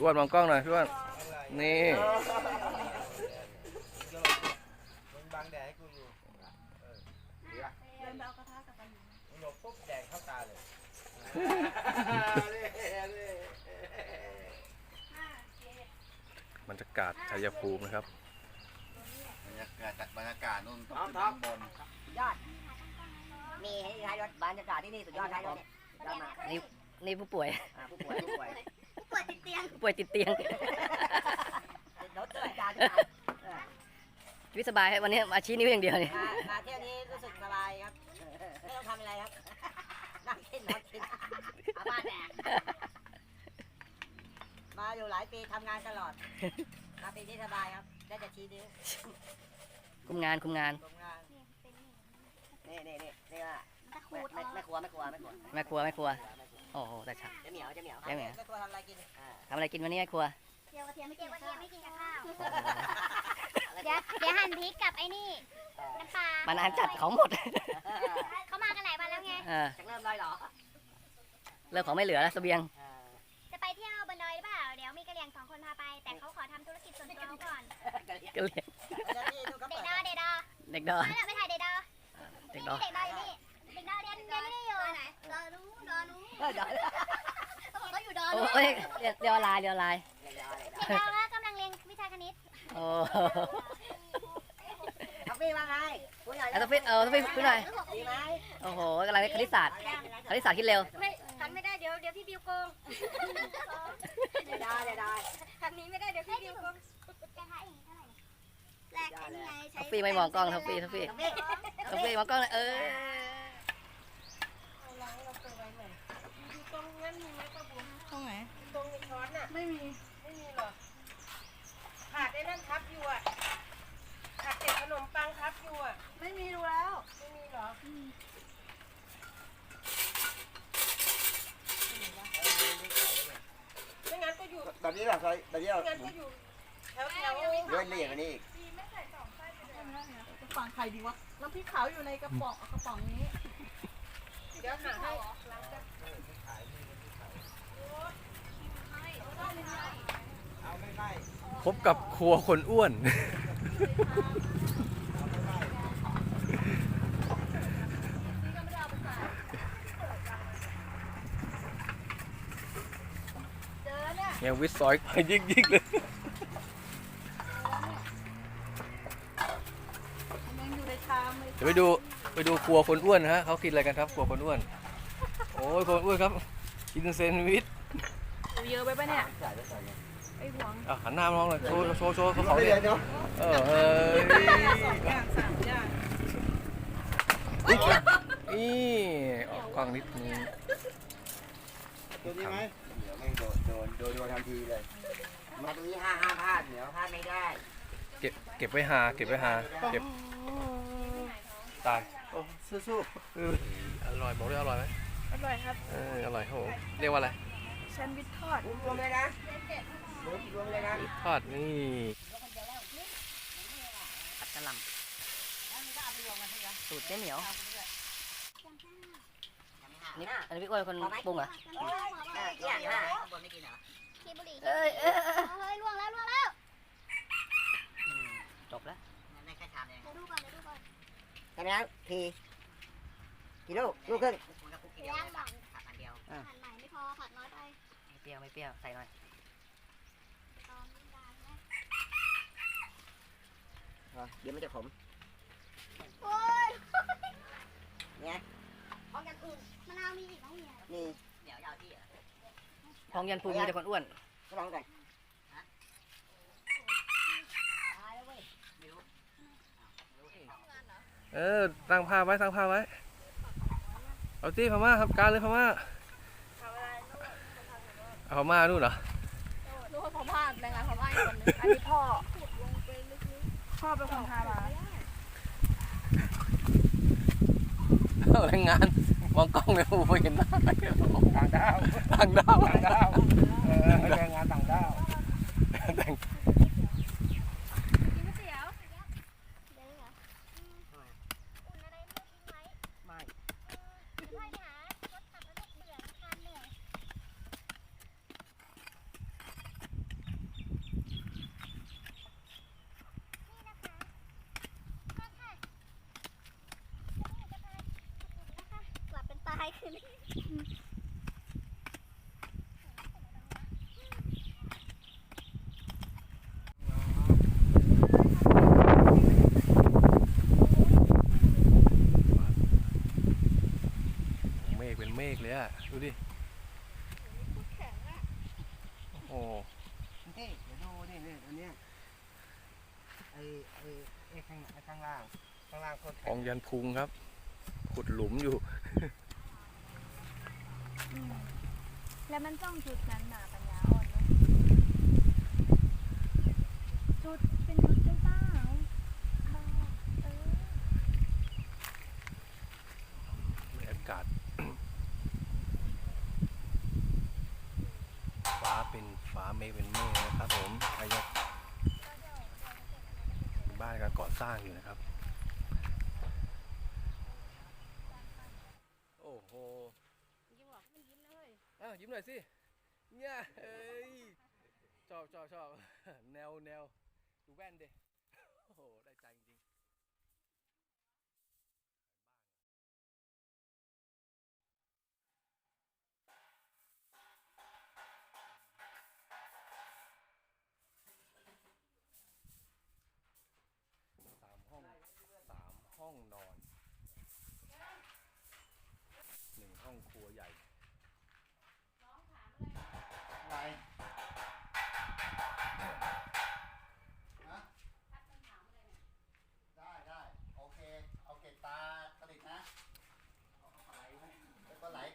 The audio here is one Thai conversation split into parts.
พี่อ้วนมองกล้องหน่อยพี่อ้วนนี่มึงบังแดดให้กูอยู่เออเดี๋ยวเดินไปเอากระทะกับไปอยู่มึงหลบปุ๊บแดดเข้าตาเลยบรรยากาศชัยภูมินะครับ บรรยากาศบรรยากาศนู่นต้องขึ้นข้างบนยอด มีให้ท้ายรถบรรยากาศที่นี่สุดยอดท้ายรถเนี่ยสุดยอดมากนี่นี่ผู้ป่วย อ่าผู้ป่วยผู้ป่วยผู้ ป่วยติดเตียงผู้ป่วยติดเตียงติดรถด้วยอาจารย์ทุกท่านเออชีวิตสบายครับวันนี้มาชี้นิ้วอย่างเดียวเนี่ยมามาเที่ยวนี้รู้สึกสบายครับไม่ต้องทำอะไรครับนั่งกินนอนกินอาบ้านแดกมาอยู่หลายปีทำงานตลอดมาปีนี้สบายครับได้แต่ชี้นิ้วคุมงานคุมงานทำงานนี่นี่นี่นี่ว่าตะขูไม่ดไม่ไม่กลัวไม่กลัวไม่กลัวแม่ครัวแม่ครัว โอ้โหแต่เช้า จะเหมียวจะเหมียวจะเหมียวไม่กลัวทำอะไรกินอ่าทำอะไรกินวันนี้แม่ครัว เจียวกระเทียมไม่กินกระเทียมไม่กินกับข้าวอะไรเดี๋ยวเดี๋ยวหั่นพริกกับไอ้นี่น้ำปลามันอ่านจัดของหมด เขามากันหลายวันแล้วไง เออจะเริ่มได้เหรอเริ่มของไม่เหลือแล้วเสบียง อ่าจะไปเที่ยวบนดอยหรือเปล่า เดี๋ยวมีกระเหรี่ยงสองคนพาไป แต่เขาขอทำธุรกิจส่วนตัวเขาก่อนก็เรียกก็เรียกเจ้าที่นู่นเขาเด็เปิกดดอเด็กดอเด็กดอไปเถอะไปถ่ายเด็กดอเด็กนี่ดอเด็กดออยู่นี่ ดอนเดียวเขาบอกเขาอยู่ดอนโอ้ยเรียนเรียนออนไลน์เรียนออนไลน์เดี๋ยวเดี๋ยวกำลังเรียนวิชาคณิตโอ้ท็อปปี้ว่าไงพูดหน่อยเอาต้องฟิตเออต้องฟิตขึ้นหน่อยดีไหมโอ้โหกำลังเรียนคณิตศาสตร์คณิตศาสตร์คิดเร็วไม่ทันไม่ได้เดี๋ยวเดี๋ยวพี่บิวโกงเดี๋ยวได้เดี๋ยวได้ทันนี้ไม่ได้เดี๋ยวพี่บิวโกงกระทะอย่างนี้เท่าไหร่แรกอ้นี่ไงใช้ท็อฟฟี่ไม่มองกล้องท็อฟฟี่ท็อฟฟี่ท็อปปี้ท็อฟฟี่มองกล้องเลยเออ ตรงไหน ตรงช้อนน่ะ ไม่มี ไม่มีหรอขาดไอ้นั่นทับอยู่อะขาดเศษขนมปังทับอยู่อะ ไม่มีดูแล้ว ไม่มีหรอไม่งั้นก็อยู่แบบนี้เหรอใส่แบบนี้เหรอไม่งั้นก็อยู่แถวแถวเลื่อนเรียกอันนี้อีกจะฝังใครดีวะน้ำพริกขาวอยู่ในกระป๋องกระป๋องนี้ เดี๋ยวหาให้เอาไม่ไม่ พบกับครัวคนอ้วน ยังวิทย์ซอยไปยิกยิกๆเลยยังอยู่ในชามเลยเดี๋ยวไปดูไปดูครัวคนอ้วนนะฮะเขากินอะไรกันครับครัวคนอ้วน โอ้ยคนอ้วนครับกินแซนด์วิชดูเย อะไปปะเนี่ยไอ้หวงอะหันหน้ามองหน่อยโชว์โชว์โชว์เขาเขาไม่เนี่เดี๋ยยวเดี๋ยวเออเฮ้ยสองอย่างสามอย่างนี่ออกกล้องนิดนึงตัวนี้ไหมเดี๋ยวไม่โดนโดนโดนโดนทันทีเลย มาตรงนี้ห้าห้าพลาดเดี๋ยวพลาดไม่ได้เก็บเก็บไว้หาเก็บไว้หาเก็บตายโอ้สู้เอออร่อยบอกด้วยอร่อยไหมอร่อยครับเอออร่อยโหเรียกว่าอะไรแซ นด์วิชทอดรวมเลยนะรวมรวมเลยนะทอดนี่ผัดกะหล่ำสูตรเจ๊เหนียวอันนี่อันนี้พี่อ้วนคนปรุงเหรออ่าเนี่ยห้าข้างบนไม่กินเหรอคีบุหรี่เอ้ยเอ้ยเอ้ยเฮ้ยล่วงแล้วล่วงแล้วอืมจบแล้วงั้นได้แค่ชามเองเดี๋ยวดูก่อนเดี๋ยวดูก่อนทำแล้วทีกี่ลูกลูกครึ่งมันก็คุกกี้เดียวเลยป่ะผักอันเดียวหั่นใหม่ไม่พอผัดน้อยไปไม่ เปรี้ยวไม่เปรี้ยวใส่หน่อยตอนนี้ได้ไหมอะเดี๋ยวมันจะขมโอ้ยเนี่ยพร้อมกันอื่นมะนาวมีอีกน้องเมียนี่เดี๋ยวเอาที่เหรอพองยันภูมิมีแต่คนอ้วนก็ลองก่อนตายแล้วเว้ยเออตั้งผ้าไว้ตั้งผ้าไว้ เอาที่พม่าครับการเลยพม่าเอา พม่านู่นเหรอรู้ว่าพม่าแรงงานพม่าอีกคนนึงอันนี้พ่อพ่อเป็นคนพามาเอาแรงงานมองกล้องเลยโอ้โหเห็นหน้าต่างดาวต่างดาวต่างดาวเออแรงงานต่างดาว แต่ง กินก๋วยเตี๋ยวเดี๋ยวเหรออืมอุ่นอะไรไม่รู้ทิ้งไว้ ไม่ เดี๋ยวค่อยไปหารถขับแล้วเบื่อทานเหนื่อย เมฆเป็นเมฆเลยอะดูดิโอ้โหนี่เดี๋ยวดูนี่นี่อันเนี้ยไอ้ไอ้ไอ้ข้างไอ้ข้างล่างข้างล่างโคนกแข็องงยันพุงครับ ขุดหลุมอยู่ แล้วมันต้องจุดนั้นหนาปะจุดเป็นจุดได้เปล่าบ้าเออบ รรยากาศ ฟ้าเป็นฟ้าเมฆเป็นเมฆนะครับผมใครจะบ้านกำลังก่อสร้างอยู่นะครับ โอ้โห ยิ้มหรอกมันยิ้มเลย อ้าวยิ้มหน่อยสิเนี่ยเอ้ยชอบชอบชอบแนวแนวดูแว่นเดิโอ้โหได้ใจจริง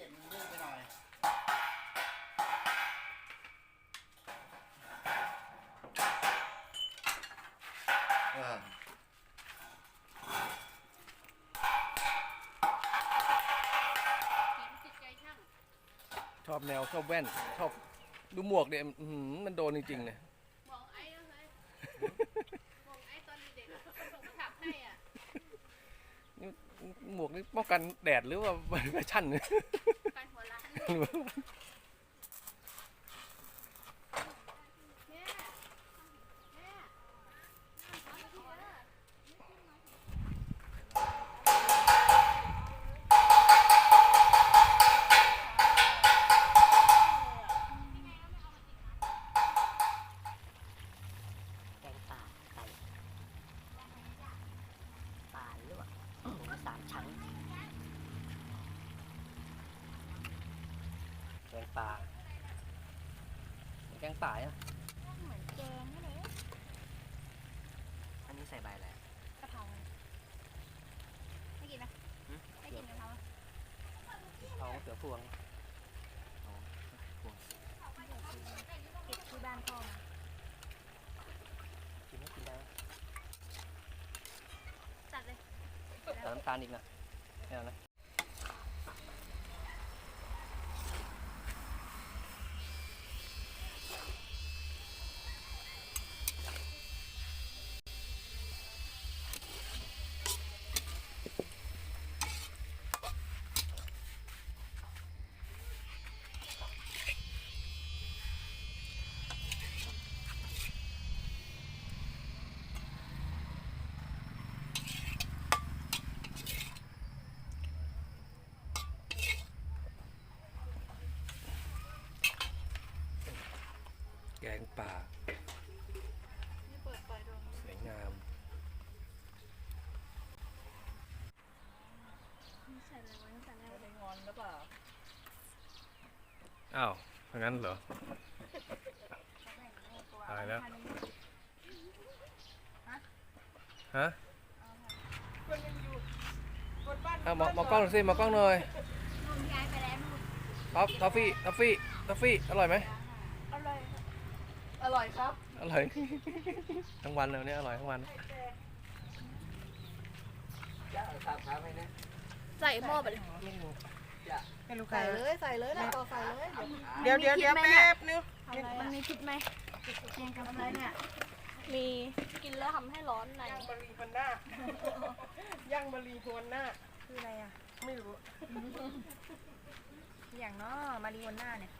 ก็บมันลื่นไปหน่อยเออจิตใจช่างชอบแนวชอบแว่น ชอบดูหมวกเนี่ยอื้อหือมันโดนจริงๆเลยมองไอ้แล้วเลยมองไอ้ตอนเด็กๆอะส่งมาถักให้อะนี่หมวกนี่ป้องกันแดดหรือว่าแฟชั่นเนี่ย ハハハハ。 งป่าแกงป่าเนี่ยเหมือนแกงนี่เลยอันนี้ใส่ใบอะไรกะเพราไม่กินนะหืม ไม่กินกะเพราท้องเสือพวงเก็บที่บ้านพ่อมากินไม่กินได้จัดเลยแต่น้ำตาลอีกนะไม่เอานะ แกงป่าสวยงาม ใส่อะไรไว้ตั้งแต่แรกเลย งอนหรือเปล่า อ้าว งั้นเหรอตายแล้วฮะคนยังอยู่คนบ้านอะมองมองกล้องหน่อยสิมองกล้องหน่อยนุ่นย้ายไปแล้วนุ่นท็อปทอฟฟี่ทอฟฟี่ทอฟฟี่อร่อยไหมอร่อยอร่อยครับอร่อยทั้งวันเลยวันนี้อร่อยทั้งวันใส่หม้อไปเลย ให้ลูกค้าใส่เลยใส่เลยนะต่อใส่เลยเดี๋ยวเดี๋ยวเดี๋ยวแป๊บนึงมันมีพิษไหมแกงกับอะไรเนี่ย มีกินแล้วทำให้ร้อนในย่างบะหรี่พวนหน้าย่างบะหรี่พวนหน้าคืออะไรอะ ไม่รู้ อย่างเนาะมารีวันหน้าเนี่ย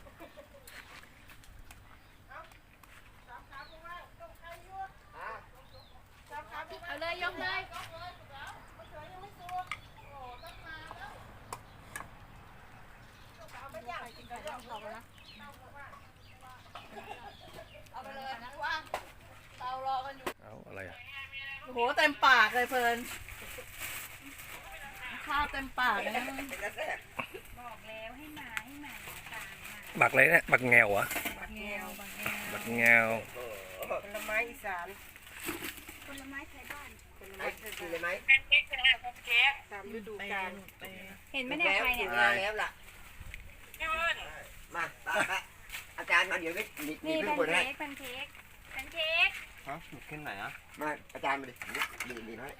เอาเลยยกเลย ไปนะ เอาไปเลยว่าเตารอกันอยู่ เอาอะไรอะโอ้โหเต็มปากเลยเพลิน ข้าวเต็มปากเลยบอกแล้วให้มาให้มาตามมาบักอะไรเนี่ยบักแงวเหรอบักแงวบักแงวบักแงวผลไม้อีสานผลไม้ไทยบ้านกินเลยไหมตามฤดูกาลเห็นไหมเนี่ยใครเนี่ย มาแล้วล่ะมาป้าป้า อาจารย์มาเดี๋ยวนี้หนีหนีนี่ขึ้แพนนบนให้เค้กแพนเค้กแพนเค้ก ฮะขึ้นไหนอะมาอาจารย์มาดิหนีหนีหนีให้